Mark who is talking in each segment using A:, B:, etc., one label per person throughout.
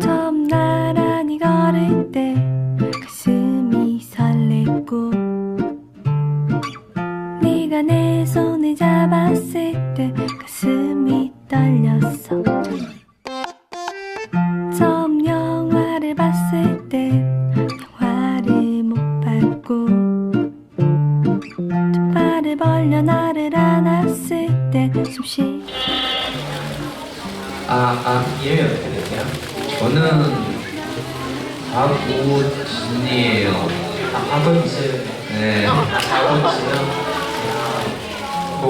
A: 처음 나란히 걸을 때 가슴이 설레고 네가 내 손을 잡았을 때 벌려 나를 안았을 때 숨쉬
B: 아, 아, 이름이 어떻게 되세요? 저는 박우진이에요. 아, 박우진. 네. 박우진은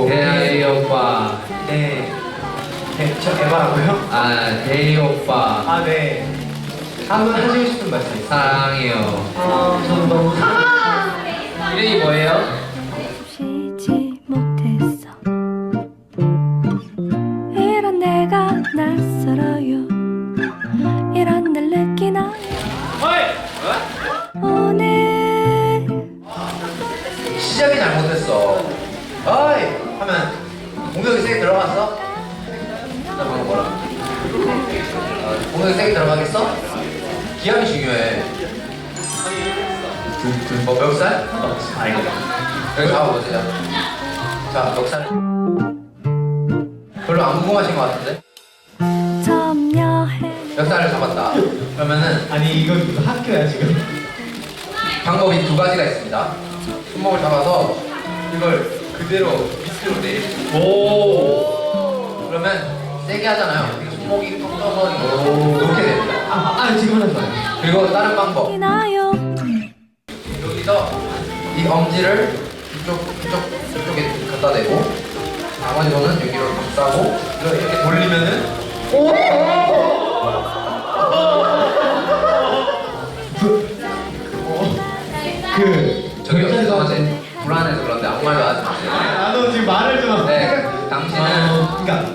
B: 대희 오빠.
C: 네. 네, 저 에바라고요?
B: 아, 대희 오빠.
C: 아, 네. 한번 하시고 싶은 말씀 있어요?
B: 사랑해요.
C: 아, 저는 너무
B: 이름이 뭐예요?
C: 시작이 잘못됐어. 어이! 하면 공격이 세게 들어갔어? 나 방금 뭐라? 어, 공격이 세게 들어가겠어? 기압이 중요해. 뭐, 멱살? 알겠다. 여기 잡아보세요. 자, 멱살. 별로 안 궁금하신 것 같은데? 멱살을 잡았다. 그러면은
D: 아니 이거 이거 학교야 지금.
C: 방법이 두 가지가 있습니다. 손목을 잡아서 이걸 그대로 밑으로 내리고
D: 오.
C: 그러면 세게 하잖아요. 손목이 꺾여서 이거 놓게 됩니다.
D: 아, 아 지금 하는 거야.
C: 그리고 다른 방법. 여기서 이 엄지를 이쪽, 이쪽, 이쪽에 갖다 대고 나머지 손은 여기로 감싸고 이렇게 돌리면은
D: 그
C: 불안해서 그런데 아무 말도 하지 마세요.
D: 나도 지금 말을 좀.
C: 네, 당신은
D: 어, 그러니까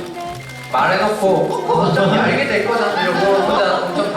C: 말해놓고 어차피 알게 될 거잖아 이러고 혼자 엄청